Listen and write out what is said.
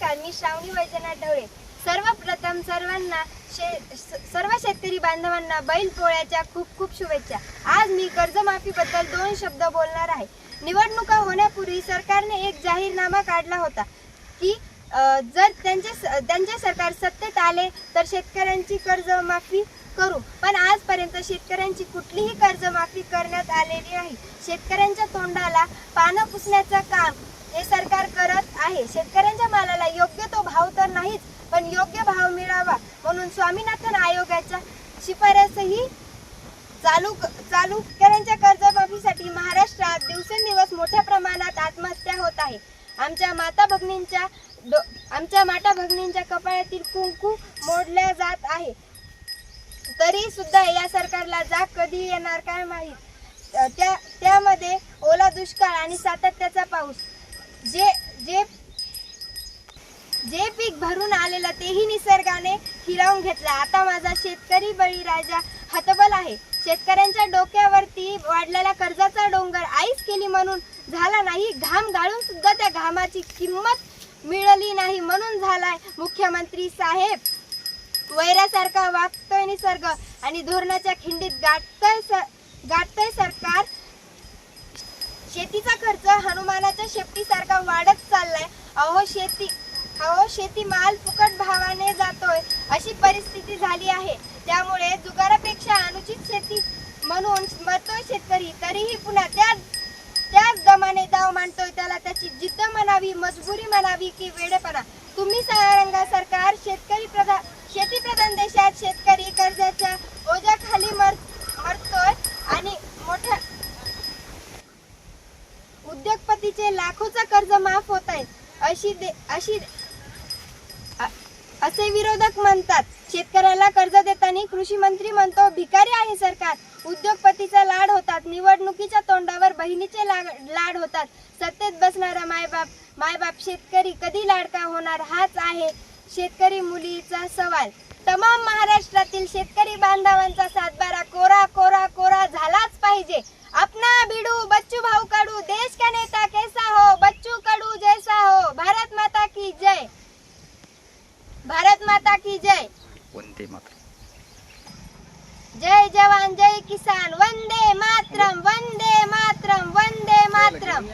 नमस्कार मी श्रावणी वैजनाथ ढवळे. सर्वप्रथम सर्वांना शे सर्व शेतकरी बांधवांना बैल पोळ्याच्या खूप खूप शुभेच्छा. आज मी कर्जमाफीबद्दल दोन शब्द बोलणार आहे. निवडणुका होण्यापूर्वी सरकारने एक जाहीरनामा काढला होता की जर त्यांचे त्यांचे सरकार सत्तेत आले तर शेतकऱ्यांची कर्जमाफी करू. पण आजपर्यंत शेतकऱ्यांची कुठलीही कर्जमाफी करण्यात आलेली नाही. शेतकऱ्यांच्या तोंडाला पानं पुसण्याचं काम हे सरकार आहे. शेतकऱ्यांच्या मालाला योग्य तो भाव तर नाहीच पण योग्य भाव मिळावा म्हणून स्वामीनाथन आयोगाच्या शिफारसही चालू चालू शेतकऱ्यांच्या कर्जमाफीसाठी महाराष्ट्रात दिवसेंदिवस मोठ्या प्रमाणात आत्महत्या होत आहे. आमच्या माता भगिनींच्या आमच्या माता भगिनींच्या कपाळातील कुंकू मोडल्या जात आहे. तरी सुद्धा या सरकारला जाग कधी येणार काय माहीत? त्या त्यामध्ये ओला दुष्काळ आणि सातत्याचा पाऊस. जे जे जे पीक भरून आलेलं तेही निसर्गाने हिरावून घेतलं. आता माझा शेतकरी बळीराजा हतबल आहे. शेतकऱ्यांच्या डोक्यावरती वाढलेला कर्जाचा डोंगर आईच केली म्हणून झाला नाही. घाम गाळून सुद्धा त्या घामाची किंमत मिळाली नाही म्हणून झालाय मुख्यमंत्री साहेब. वैरासारखा वागतोय निसर्ग आणि धोरणाच्या खिंडीत गाठतय स- गाठतय सरकार. शेतीचा खर्च हनुमानाच्या शेपटीसारखा वाढत चाललाय. अहो शेती अहो शेती माल फुकट भावाने जातोय अशी परिस्थिती झाली आहे. त्यामुळे जुगारापेक्षा अनुचित शेती म्हणून मरतोय शेतकरी तरीही पुन्हा त्या त्याच दमाने दाव मांडतोय. त्याला त्याची जिद्द म्हणावी मजबुरी म्हणावी की वेडेपणा. तुम्ही सहारंगा सरकार शेतकरी प्रधान शेती प्रधान देशात शेतकरी कर्जाच्या ओझ्याखाली मर मरतोय आणि मोठ्या उद्योगपतीचे लाखोचा कर्ज माफ होत आहेत अशी दे अशी असे विरोधक म्हणतात. शेतकऱ्याला कर्ज देताना कृषी मंत्री म्हणतो भिकारी आहे सरकार. उद्योगपतीचा लाड होतात. निवडणुकीच्या तोंडावर बहिणीचे लाड होतात. सत्तेत बसणारा मायबाप मायबाप शेतकरी कधी लाडका होणार हाच आहे शेतकरी मुलीचा सवाल. तमाम महाराष्ट्रातील शेतकरी बांधवांचा सातबारा ભારત માતા કી જય. વંદે માતરમ. જય જવાન જય કિસાન. વંદે માતરમ વંદે માતરમ વંદે માતરમ.